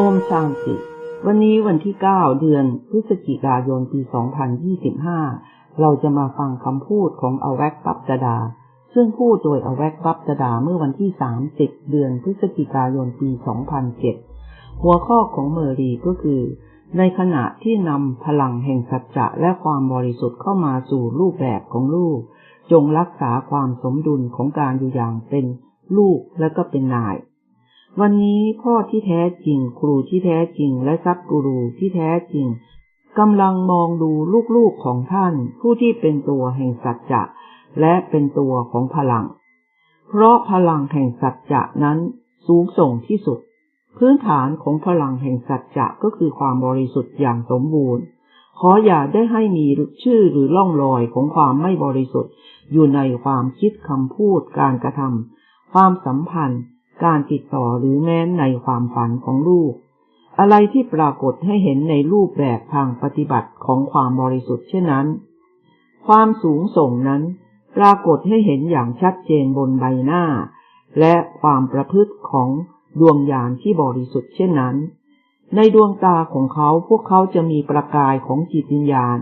โอมชางติ วันนี้วันที่ 9 เดือนพฤศจิกายนปี 2025 เราจะมาฟังคำพูดของอแวกปับจดา ซึ่งพูดโดยอแวกปับจดาเมื่อวันที่ 30 เดือนพฤศจิกายนปี 2007 หัวข้อของเมอรีก็คือ ในขณะที่นำพลังแห่งสัจจะและความบริสุทธิ์เข้ามาสู่รูปแบบของลูก จงรักษาความสมดุลของการอยู่อย่างเป็นลูกและก็เป็นนาย วันนี้พ่อที่แท้จริง ครูที่แท้จริง และซับกูรูที่แท้จริงกำลังมองดูลูกๆของท่าน ผู้ที่เป็นตัวแห่งสัจจะและเป็นตัวของพลัง เพราะพลังแห่งสัจจะนั้นสูงส่งที่สุด พื้นฐานของพลังแห่งสัจจะก็คือความบริสุทธิ์อย่างสมบูรณ์ ขออย่าได้ให้มีชื่อหรือล่องรอยของความไม่บริสุทธิ์ อยู่ในความคิดคำพูดการกระทำความสัมพันธ์ การติดต่อหรือแม้ในความฝันของลูก อะไรที่ปรากฏให้เห็นในรูปแบบทางปฏิบัติของความบริสุทธิ์เช่นนั้น ความสูงส่งนั้นปรากฏให้เห็นอย่างชัดเจนบนใบหน้า และความประพฤติของดวงญาณที่บริสุทธิ์เช่นนั้น ในดวงตาของเขาพวกเขาจะมีประกายของจิตวิญญาณ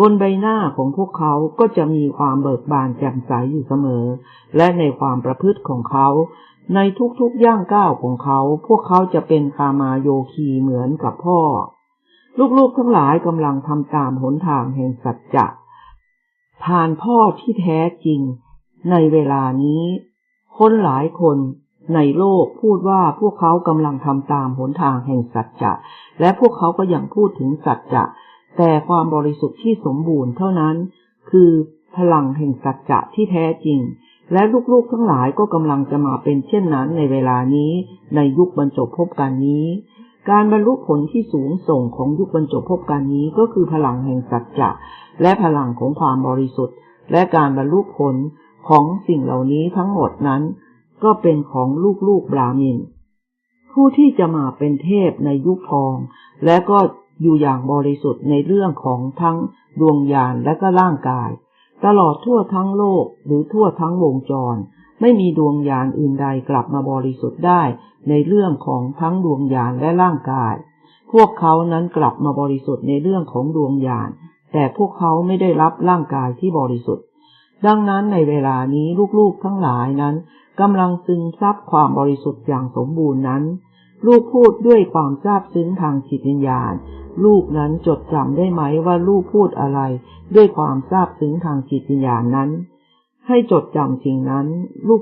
บนใบหน้าของพวกเขาก็จะมีความเบิกบานแจ่มใสอยู่เสมอ และในความประพฤติของเขา ในทุกๆย่างก้าวของเขา พวกเขาจะเป็นคามาโยคีเหมือนกับพ่อ ลูกๆทั้งหลายกำลังทำตามหนทางแห่งสัจจะผ่านพ่อที่แท้จริง ในเวลานี้ คนหลายคนในโลกพูดว่าพวกเขากำลังทำตามหนทางแห่งสัจจะ และพวกเขาก็ยังพูดถึงสัจจะ แต่ความบริสุทธิ์ที่สมบูรณ์เท่านั้น คือพลังแห่งสัจจะที่แท้จริง และลูกๆทั้งหลายก็กำลังจะมาเป็นเช่นนั้นในเวลานี้ ในยุคบรรจบพบกันนี้ การบรรลุผลที่สูงส่งของยุคบรรจบพบกันนี้ก็คือพลังแห่งสัจจะและพลังของความบริสุทธิ์ และการบรรลุผลของสิ่งเหล่านี้ทั้งหมดนั้น ก็เป็นของลูกๆบราหมินผู้ที่จะมาเป็นเทพในยุคทอง และก็อยู่อย่างบริสุทธิ์ในเรื่องของทั้งดวงญาณและก็ร่างกาย ตลอดทั่วทั้งโลกหรือทั่วทั้งวงจร ไม่มีดวงญาณอื่นใดกลับมาบริสุทธิ์ได้ในเรื่องของทั้งดวงญาณและร่างกาย พวกเขานั้นกลับมาบริสุทธิ์ในเรื่องของดวงญาณแต่พวกเขาไม่ได้รับร่างกายที่บริสุทธิ์ ดังนั้นในเวลานี้ลูกๆทั้งหลายนั้นกำลังซึมซับความบริสุทธิ์อย่างสมบูรณ์นั้น ลูกพูดด้วยความซาบซึ้งทางจิตวิญญาณ ลูกนั้นจดจำได้ไหมว่าลูกพูดอะไร ด้วยความซาบซึ้งทางจิตวิญญาณนั้น ให้จดจำสิ่งนั้น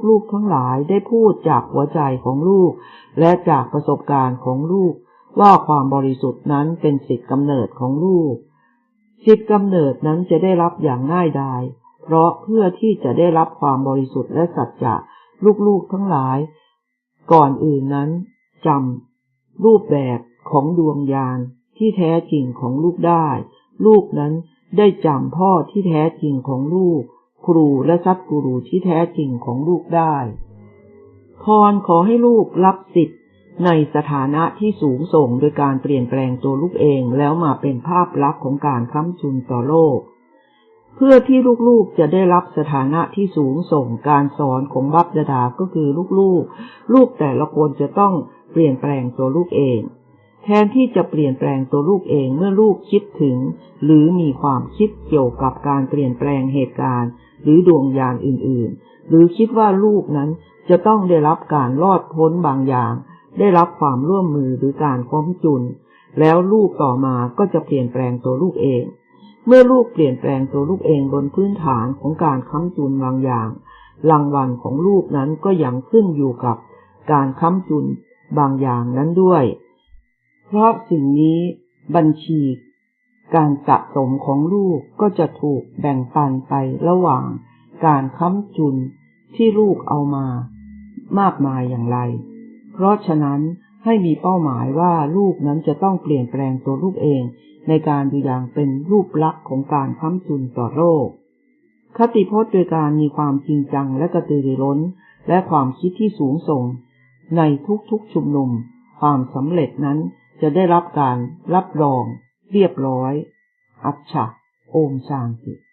ลูกๆทั้งหลายได้พูดจากหัวใจของลูก และจากประสบการณ์ของลูก ว่าความบริสุทธิ์นั้นเป็นสิทธิกำเนิดของลูก สิทธิกำเนิดนั้นจะได้รับอย่างง่ายดาย เพราะเพื่อที่จะได้รับความบริสุทธิ์และสัจจะลูกๆทั้งหลาย ก่อนอื่นนั้นจำรูปแบบของดวงญาณ ที่แท้จริงของลูกได้ ลูกนั้นได้จำพ่อที่แท้จริงของลูก ครูและซัดกูรูที่แท้จริงของลูกได้พรขอให้ลูกรับสิทธิ์ในสถานะที่สูงส่งโดยการเปลี่ยนแปลงตัวลูกเองแล้วมาเป็นภาพลักษณ์ของการค้ำจุนต่อโลก เพื่อที่ลูกๆจะได้รับสถานะที่สูงส่งการสอนของบัพดาดาก็คือลูกๆ ลูกแต่ละคนจะต้องเปลี่ยนแปลงตัวลูกเอง แทนที่จะเปลี่ยนแปลงตัวลูกเองเมื่อลูกคิดถึง หรือมีความคิดเกี่ยวกับการเปลี่ยนแปลงเหตุการณ์ หรือดวงยานอื่นๆ หรือคิดว่าลูกนั้นจะต้องได้รับการรอดพ้นบางอย่าง ได้รับความร่วมมือหรือการค้มจุน แล้วลูกต่อมาก็จะเปลี่ยนแปลงตัวลูกเอง เมื่อลูกเปลี่ยนแปลงตัวลูกเองบนพื้นฐานของการค้ำจุนบางอย่าง รางวัลของลูกนั้นก็ยังขึ้นอยู่กับการค้ำจุนบางอย่างนั้นด้วย เพราะสิ่งนี้บัญชี การสะสมของลูกก็จะถูกแบ่งปันไประหว่างการค้ำจุนที่ลูกเอามา มากมายอย่างไร เพราะฉะนั้นให้มีเป้าหมายว่าลูกนั้นจะต้องเปลี่ยนแปลงตัวลูกเอง ในการดูอย่างเป็นรูปลักษณ์ของการค้ำจุนต่อโลก คติพจน์โดยการมีความจริงจังและกระตือรือร้น และความคิดที่สูงส่ง ในทุกๆชุมนุม ความสำเร็จนั้น จะได้รับการรับรองเรียบร้อย อัจฉะโอมชางติ